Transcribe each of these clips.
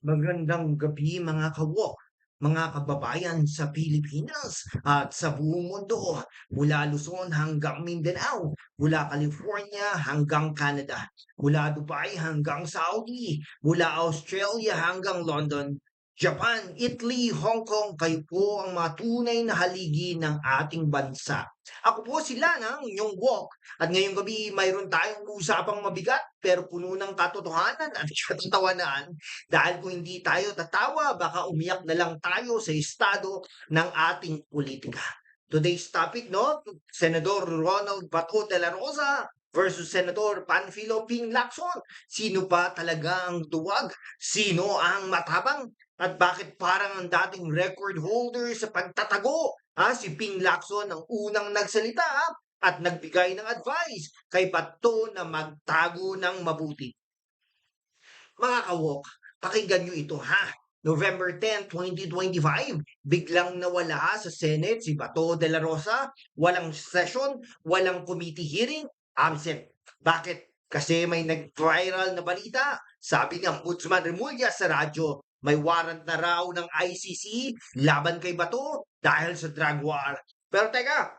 Magandang gabi mga kawok, mga kababayan sa Pilipinas at sa buong mundo, mula Luzon hanggang Mindanao, mula California hanggang Canada, mula Dubai hanggang Saudi, mula Australia hanggang London, Japan, Italy, Hong Kong, kayo po ang mga tunay na haligi ng ating bansa. Ako po si Lana, ang inyong walk, at ngayong gabi mayroon tayong usapang mabigat pero puno ng katotohanan at katatawanan dahil kung hindi tayo tatawa, baka umiyak na lang tayo sa estado ng ating politika. Today's topic, no? Senador Ronald Bato de la Rosa versus Senator Panfilo Ping Lacson. Sino pa talaga ang duwag? Sino ang matapang? At bakit parang ang dating record holder sa pagtatago? Ha? Si Ping Lacson ang unang nagsalita ha? at nagbigay ng advice kay Bato na magtago ng mabuti. Mga kawok, pakinggan nyo ito ha. November 10, 2025, biglang nawala sa Senate si Bato de la Rosa. Walang session, walang committee hearing, absent. Bakit? Kasi may nag-viral na balita. Sabi ni Ombudsman Remulla sa radyo, may warrant na raw ng ICC laban kay Bato dahil sa drug war. Pero teka,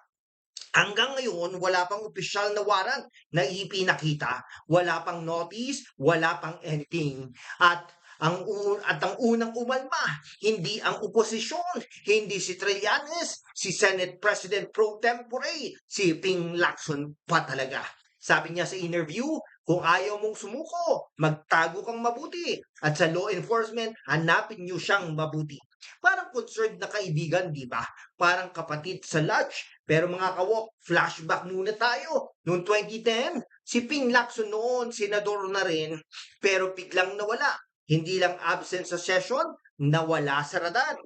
hanggang ngayon wala pang opisyal na warrant na ipinakita, wala pang notice, wala pang anything. At ang un at ang unang umalma, hindi ang oposisyon, hindi si Trillanes, si Senate President pro tempore, si Ping Lacson pa talaga. Sabi niya sa interview, kung ayaw mong sumuko, magtago kang mabuti. At sa law enforcement, hanapin niyo siyang mabuti. Parang concerned na kaibigan, di ba? Parang kapatid sa lunch. Pero mga kawok, flashback muna tayo. Noong 2010, si Ping Lacson noon, senador na rin, pero biglang nawala. Hindi lang absent sa session, nawala sa radar.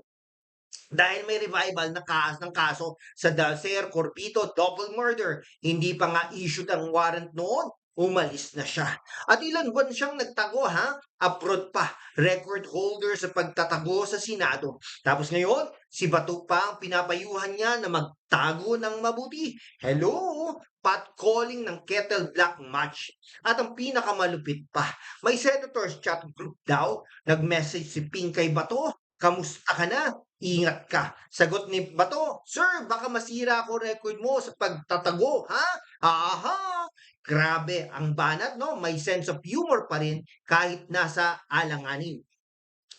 Dahil may revival na kaas ng kaso sa Dalser Corpito double murder, hindi pa nga issued ang warrant noon, umalis na siya. At ilan buwan siyang nagtago ha? Abroad pa, record holder sa pagtatago sa Senado. Tapos ngayon, si Bato pa ang pinapayuhan niya na magtago ng mabuti. Hello? Pat calling ng kettle black match. At ang pinakamalupit pa, may senators chat group daw, nag-message si Ping kay Bato, kamusta ka na? Ingat ka. Sagot ni Bato, Sir, baka masira ako record mo sa pagtatago, ha? Aha! Grabe, ang banat, no? May sense of humor pa rin kahit nasa alanganin.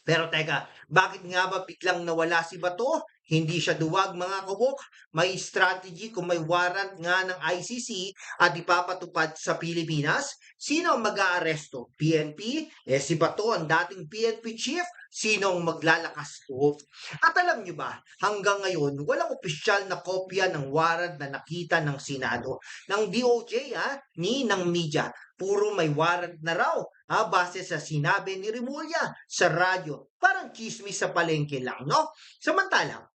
Pero teka, bakit nga ba biglang nawala si Bato? Hindi siya duwag mga kubok. May strategy kung may warrant nga ng ICC at ipapatupad sa Pilipinas. Sino ang mag-aaresto? PNP? Eh si Bato ang dating PNP chief. Sino ang maglalakas loob? At alam nyo ba, hanggang ngayon, walang opisyal na kopya ng warrant na nakita ng Senado, ng DOJ ha, ni ng media. Puro may warrant na raw ha, base sa sinabi ni Remulla sa radyo. Parang chismis sa palengke lang, no? Samantalang,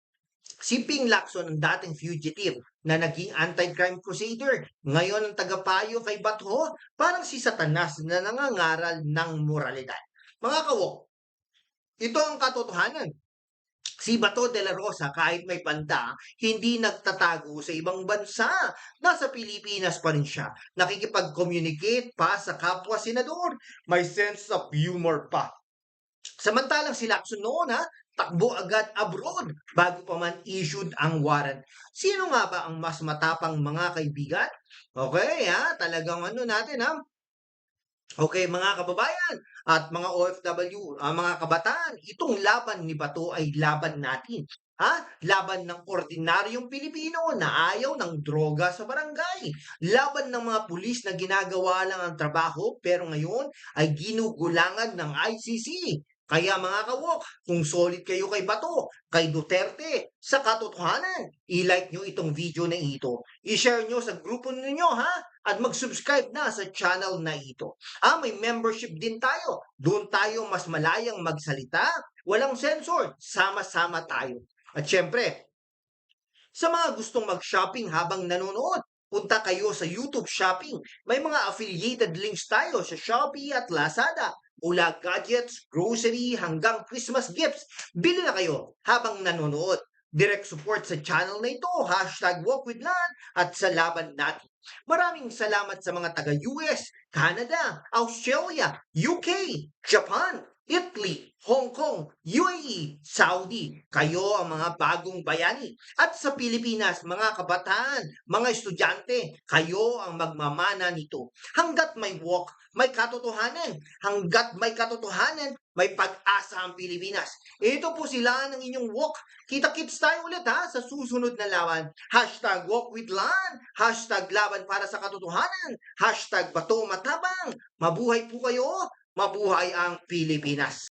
Si Ping Lacson ang dating fugitive na naging anti-crime crusader. Ngayon ang tagapayo kay Bato, parang si Satanas na nangangaral ng moralidad. Mga kawok, ito ang katotohanan. Si Bato de la Rosa, kahit may panda, hindi nagtatago sa ibang bansa. Nasa Pilipinas pa rin siya. Nakikipag-communicate pa sa kapwa senador. May sense of humor pa. Samantalang si Lacson noon ha, takbo agad abroad bago pa man issued ang warrant. Sino nga ba ang mas matapang mga kaibigan? Okay ha, talagang ano natin ha. Okay mga kababayan at mga OFW, uh, mga kabataan, itong laban ni Bato ay laban natin. Ha? Laban ng ordinaryong Pilipino na ayaw ng droga sa barangay. Laban ng mga pulis na ginagawa lang ang trabaho pero ngayon ay ginugulangan ng ICC. Kaya mga kawok, kung solid kayo kay Bato, kay Duterte, sa katotohanan, i-like nyo itong video na ito. I-share nyo sa grupo ninyo ha? At mag-subscribe na sa channel na ito. Ah, may membership din tayo. Doon tayo mas malayang magsalita. Walang sensor. Sama-sama tayo. At syempre, sa mga gustong mag-shopping habang nanonood, punta kayo sa YouTube Shopping. May mga affiliated links tayo sa Shopee at Lazada. Mula gadgets, grocery, hanggang Christmas gifts. Bili na kayo habang nanonood. Direct support sa channel na ito, hashtag walk with Lan at sa laban natin. Maraming salamat sa mga taga-US, Canada, Australia, UK, Japan, Italy, Hong Kong, UAE, Saudi. Kayo ang mga bagong bayani. At sa Pilipinas, mga kabataan, mga estudyante, kayo ang magmamana nito. Hanggat may walk, may katotohanan. Hanggat may katotohanan, may pag-asa ang Pilipinas. Ito po sila ng inyong walk. Kita-kits tayo ulit ha sa susunod na laban. Hashtag walk with Lan. Hashtag laban para sa katotohanan. Hashtag bato matabang. Mabuhay po kayo. Mabuhay ang Pilipinas.